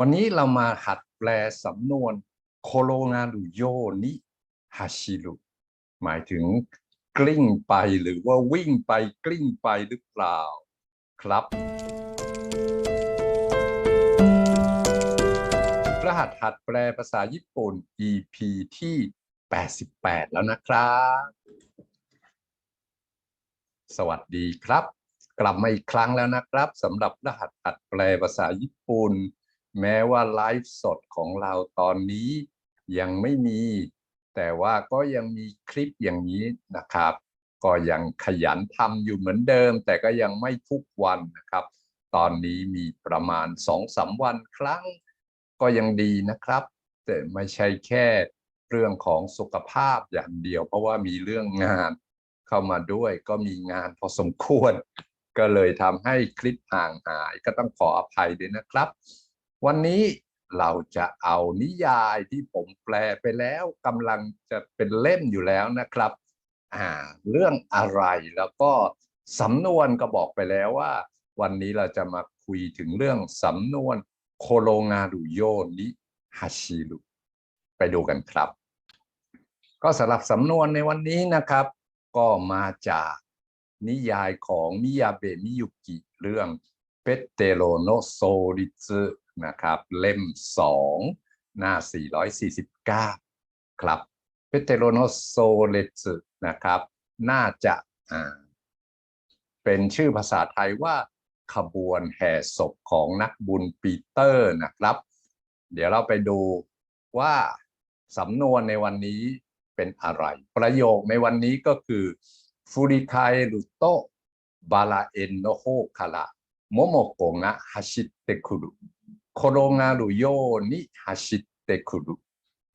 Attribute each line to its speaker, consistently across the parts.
Speaker 1: วันนี้เรามาหัดแปลสำนวนโคโรนารุโยนิฮาชิรุหมายถึงกลิ้งไปหรือว่าวิ่งไปกลิ้งไปหรือเปล่าครับรหัสหัดแปลภาษาญี่ปุ่น EP ที่ 88 แล้วนะครับ สวัสดีครับ กลับมาอีกครั้งแล้วนะครับสำหรับรหัสหัดแปลภาษาญี่ปุ่น แม้ว่าไลฟ์สดของเราตอนนี้ยังไม่มี แต่ว่าก็ยังมีคลิปอย่างนี้นะครับ ก็ยังขยันทำอยู่เหมือนเดิม แต่ก็ยังไม่ทุกวันนะครับ ตอนนี้มีประมาณสองสามวันครั้ง ก็ยังดีนะครับ แต่ไม่ใช่แค่เรื่องของสุขภาพอย่างเดียว เพราะว่ามีเรื่องงานเข้ามาด้วย ก็มีงานพอสมควร ก็เลยทำให้คลิปห่างหายก็ต้องขออภัยด้วยนะครับ วันนี้เราจะเอานิยายที่ผมแปลไปแล้วกำลังจะเป็นเล่มอยู่แล้วนะครับอ่าเรื่องอะไรแล้วก็สำนวนก็บอกไปแล้วว่า วันนี้เราจะมาคุยถึงเรื่องสำนวนโคโรงารุโยนิฮาชิรุไปดูกันครับ ก็สำหรับสำนวนในวันนี้นะครับ ก็มาจากนิยายของมิยาเบะมิยุกิเรื่องเปเตโรโนโซริซึ นะครับ เล่มสองหน้า 449 ครับเปเตโรโนโซริซึนะครับ น่าจะอ่าเป็นชื่อภาษาไทยว่าขบวนแห่ศพของนักบุญปีเตอร์นะครับ เดี๋ยวเราไปดูว่าสำนวนในวันนี้เป็นอะไร ประโยคในวันนี้ก็คือฟูริคายรุโตบาลาเอนโนโฮคาระโมโมโกะงะฮัชิเตคุรุ โคโรงารุโยนิฮัชิเตคุรุ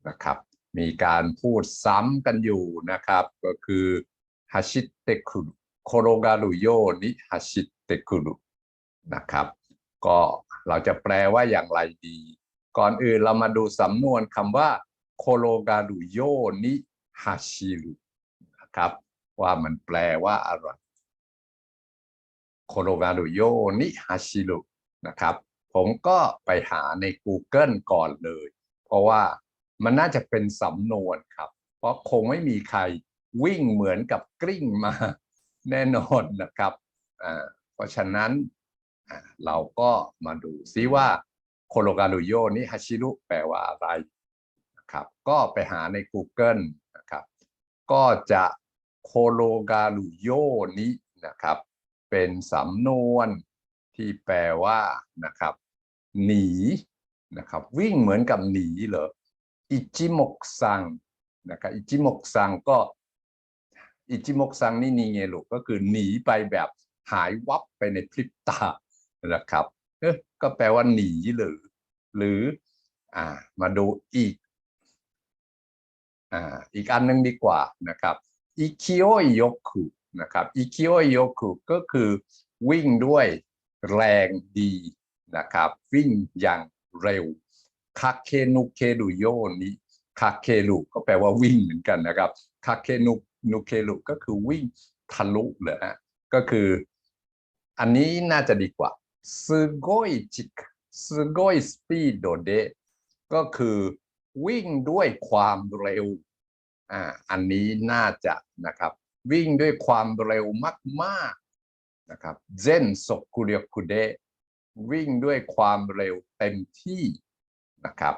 Speaker 1: นะครับ มีการพูดซ้ำกันอยู่นะครับ ก็คือฮัชิเตคุรุโคโรงารุโยนิฮัชิเตคุรุนะครับ ก็เราจะแปลว่าอย่างไรดี ก่อนอื่นเรามาดูสำนวนคำว่าโคโรกาดุโยนิฮาชิรุนะครับ ว่ามันแปลว่าอะไรโคโรกาดุโยนิฮาชิรุนะครับ ผมก็ไปหาใน Google ก่อนเลย เพราะว่ามันน่าจะเป็นสำนวนครับ เพราะคงไม่มีใครวิ่งเหมือนกับกลิ้งมาแน่นอนนะครับอ่าเพราะฉะนั้นเราก็มาดูซิว่าโคโรกาลุโยนิฮาชิรุแปลว่าอะไรนะครับก็ไปหาใน Google นะครับก็จะโคโรกาลุโยนินะครับเป็นสำนวนที่แปลว่านะครับ หนีนะครับ วิ่งเหมือนกับหนีเหรออิจิมกซังนะครับอิจิมกซังก็อิจิมกซังนี่นี่ไงลูกก็คือหนีไปแบบหายวับไปในพริบตานะครับเออก็แปลว่าหนีหรือ หรือ อ่า มาดูอีก อ่า อีกอันหนึงดีกว่านะครับอิคิโอโยคุนะครับอิคิโอโยคุก็คือวิ่งด้วยแรงดี นะครับ วิ่งอย่างเร็วคาเคนุเคดุโยนี้คาเคลุก็แปลว่าวิ่งเหมือนกันนะครับคาเคนุนุเคลุก็คือวิ่งทะลุเลยอฮะก็คืออันนี้น่าจะดีกว่าสึโกยจิกสึโกยสปีดโดเดก็คือวิ่งด้วยความเร็วอ่าอันนี้น่าจะนะครับ วิ่งด้วยความเร็วมากๆนะครับเซนสกุเรียคุเดะ วิ่งด้วยความเร็วเต็มที่นะครับ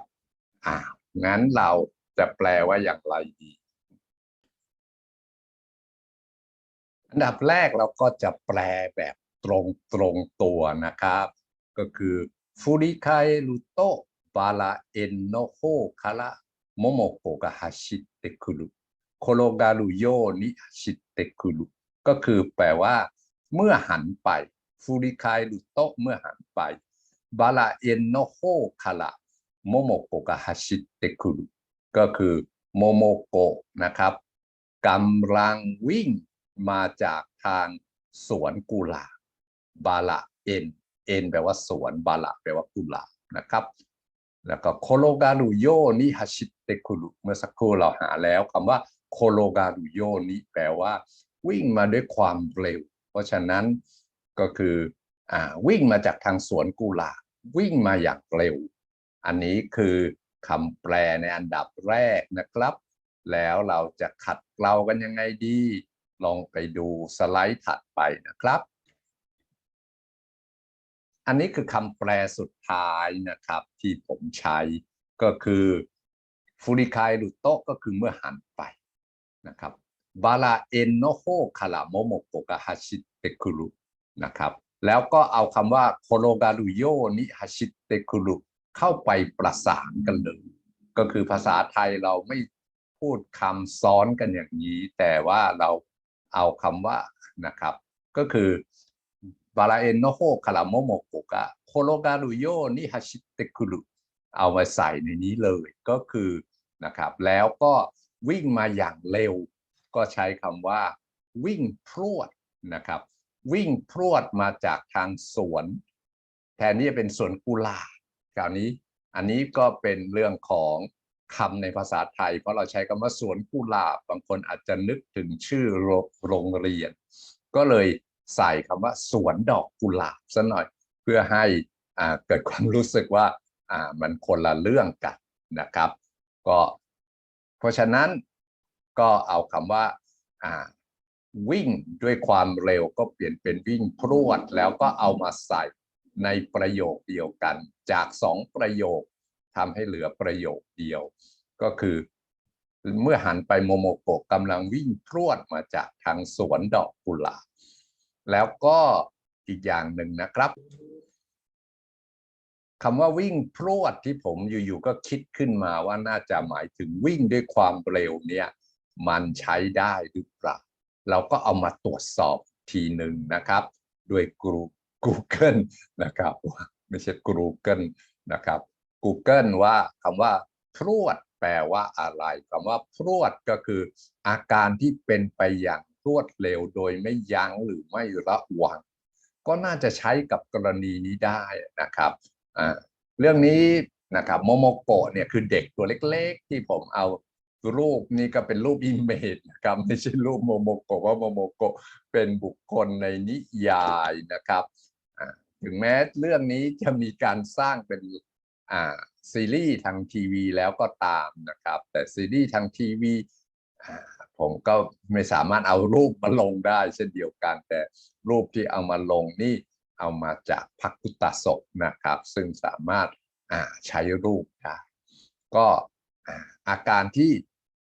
Speaker 1: อ่างั้นเราจะแปลว่าอย่างไรดีอันดับแรกเราก็จะแปลแบบตรงตรงตัวนะครับ ก็คือฟูริคายรุโตบาลาเอนโนโฮคาระโมโมโกะฮาชิเตคุรุโคโรกาลุโยนิฮาชิเตคุรุก็คือแปลว่า เมื่อหันไป ฟูริคายรุโตเมื่อหันไปบาลาเอ็นโนโฮคาระโมโมโกะฮาชิเตคุรุก็คือโมโมโกะนะครับกำลังวิ่งมาจากทางสวนกุหลาบบาละเอ็นเอ็นแปลว่าสวนบาละแปลว่ากุหลาบนะครับ แล้วก็โคโลกาลุโยนิฮาชิเตคุรุเมื่อสักครู่เราหาแล้วคำว่าโคโลกาลุโยนิแปลว่า วิ่งมาด้วยความเร็ว เพราะฉะนั้น ก็คืออวิ่งมาจากทางสวนกุหลาบวิ่งมาอย่างเร็ว อันนี้คือคำแปลในอันดับแรกนะครับ แล้วเราจะขัดเกลากันยังไงดี ลองไปดูสไลด์ถัดไปนะครับ อันนี้คือคำแปลสุดท้ายนะครับ ที่ผมใช้ก็คือฟูริคายรุโตะก็คือเมื่อหันไปนะครับบาลาเอนโนโฮคาราโมโมโกกะฮาชิเตคุรุ นะครับ แล้วก็เอาคำว่าโคโรการุโยนิฮาชิเตคุรุเข้าไปประสานกันเลยก็คือภาษาไทยเราไม่พูดคำซ้อนกันอย่างนี้ แต่ว่าเราเอาคำว่านะครับ ก็คือบาลาเอนโนโฮคาราโมโมโกกะโคโรการุโยนิฮาชิเตคุรุเอามาใส่ในนี้เลยก็คือนะครับ แล้วก็วิ่งมาอย่างเร็ว ก็ใช้คำว่าวิ่งพรวดนะครับ วิ่งพรวดมาจากทางสวน แทนที่จะเป็นสวนกุหลาบคราวนี้อันนี้ก็เป็นเรื่องของคำในภาษาไทย เพราะเราใช้คำว่าสวนกุหลาบ บางคนอาจจะนึกถึงชื่อโรงเรียน ก็เลยใส่คำว่าสวนดอกกุหลาบซะหน่อยเพื่อให้อ่าเกิดความรู้สึกว่าอ่ามันคนละเรื่องกันนะครับ ก็เพราะฉะนั้นก็เอาคำว่าอ่า วิ่งด้วยความเร็วก็เปลี่ยนเป็นวิ่งพรวดแล้วก็เอามาใส่ในประโยคเดียวกัน จากสองประโยคทำให้เหลือประโยคเดียว ก็คือ เมื่อหันไปโมโมโกะกำลังวิ่งพรวดมาจากทางสวนดอกกุหลาบแล้วก็อีกอย่างหนึ่งนะครับคำว่าวิ่งพรวดที่ผมอยู่ๆก็คิดขึ้นมาว่าน่าจะหมายถึงวิ่งด้วยความเร็วเนี่ย มันใช้ได้หรือเปล่า เราก็เอามาตรวจสอบทีหนึ่งนะครับ ด้วย Google นะครับไม่ใช่ Google นะครับ Google ว่าคำว่าพรวดแปลว่าอะไรคำว่าพรวดก็คือ อาการที่เป็นไปอย่างรวดเร็วโดยไม่ยั้งหรือไม่ระวัง ก็น่าจะใช้กับกรณีนี้ได้นะครับเรื่องนี้นะครับโมโมโกะเนี่ยคือเด็กตัวเล็กๆ ที่ผมเอา รูปนี่ก็เป็นรูปอิมเมจนะครับไม่ใช่รูปโมโมโกะว่าโมโมโกะเป็นบุคคลในนิยายนะครับถึงแม้เรื่องนี้จะมีการสร้างเป็นซีรีส์ทางทีวีแล้วก็ตามนะครับ แต่ซีรีส์ทางทีวีผมก็ไม่สามารถเอารูปมาลงได้ เช่นเดียวกัน แต่รูปที่เอามาลงนี่เอามาจากพักพุตตศกนะครับ ซึ่งสามารถใช้รูปได้ก็อาการที่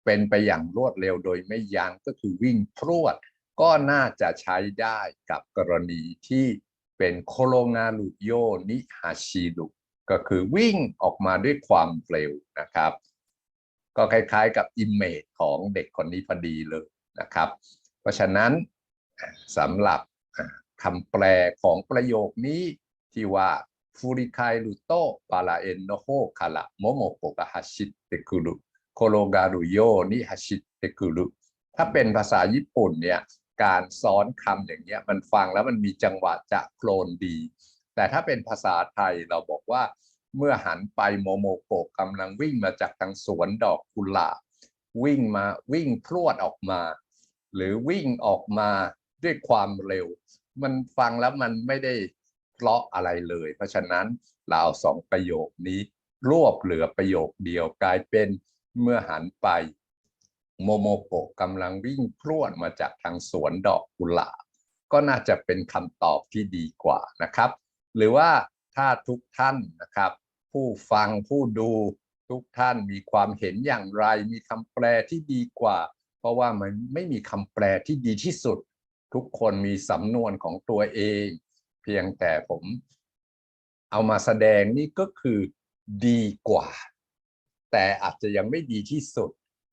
Speaker 1: เป็นไปอย่างรวดเร็วโดยไม่ยั้งก็คือวิ่งพรวด ก็น่าจะใช้ได้กับกรณีที่เป็นโคโลงาลุโยนิฮาชิดุก็คือวิ่งออกมาด้วยความเร็วนะครับ ก็คล้ายๆกับอิมเมจของเด็กคนนี้พอดีเลยนะครับ เพราะฉะนั้นสำหรับคำแปลของประโยคนี้ที่ว่าฟูริคายรุโตปาราเอนโนโฮคาระโมโมโกะฮัชิเตคุรุ โคโรการุโยนิฮัชิเตคุรุถ้าเป็นภาษาญี่ปุ่นเนี่ยการซ้อนคำอย่างเงี้ยมันฟังแล้วมันมีจังหวะจะโคลนดี แต่ถ้าเป็นภาษาไทยเราบอกว่าเมื่อหันไปโมโมโกะกำลังวิ่งมาจากทางสวนดอกกุหลาบวิ่งมาวิ่งพรวดออกมา หรือวิ่งออกมาด้วยความเร็ว มันฟังแล้วมันไม่ได้เพราะอะไรเลย เพราะฉะนั้นเราเอาสองประโยคนี้รวบเหลือประโยคเดียวกลายเป็น เมื่อหันไป โมโมโกะกำลังวิ่งพรวดมาจากทางสวนดอกกุหลาบก็น่าจะเป็นคำตอบที่ดีกว่านะครับ หรือว่าถ้าทุกท่านนะครับ ผู้ฟังผู้ดูทุกท่านมีความเห็นอย่างไร มีคำแปลที่ดีกว่า เพราะว่ามันไม่มีคำแปลที่ดีที่สุด ทุกคนมีสำนวนของตัวเอง เพียงแต่ผมเอามาแสดงนี่ก็คือดีกว่า แต่อาจจะยังไม่ดีที่สุด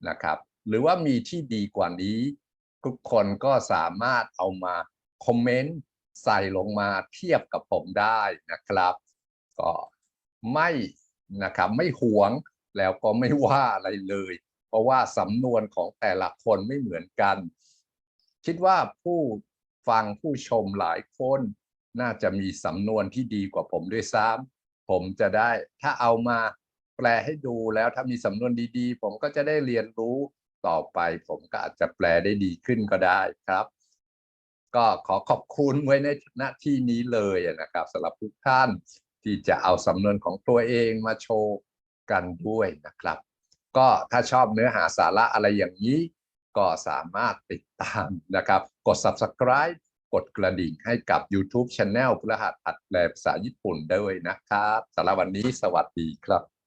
Speaker 1: นะครับ หรือว่ามีที่ดีกว่านี้ ทุกคนก็สามารถเอามาคอมเมนต์ใส่ลงมาเทียบกับผมได้นะครับ ก็ไม่นะครับไม่หวงแล้วก็ไม่ว่าอะไรเลย เพราะว่าสำนวนของแต่ละคนไม่เหมือนกัน คิดว่าผู้ฟังผู้ชมหลายคนน่าจะมีสำนวนที่ดีกว่าผมด้วยซ้ำผมจะได้ถ้าเอามา แปลให้ดูแล้วถ้ามีสำนวนดีๆ ผมก็จะได้เรียนรู้ต่อไป ผมก็อาจจะแปลได้ดีขึ้นก็ได้ครับ ก็ขอขอบคุณไว้ในหน้าที่นี้เลยนะครับสำหรับทุกท่านที่จะเอาสำนวนของตัวเองมาโชว์กันด้วยนะครับ ก็ถ้าชอบเนื้อหาสาระอะไรอย่างนี้ ก็สามารถติดตามนะครับ กด subscribe กดกระดิ่งให้กับ YouTube Channel พฤหัสอัดแปลภาษาญี่ปุ่นด้วยนะครับสำหรับวันนี้สวัสดีครับ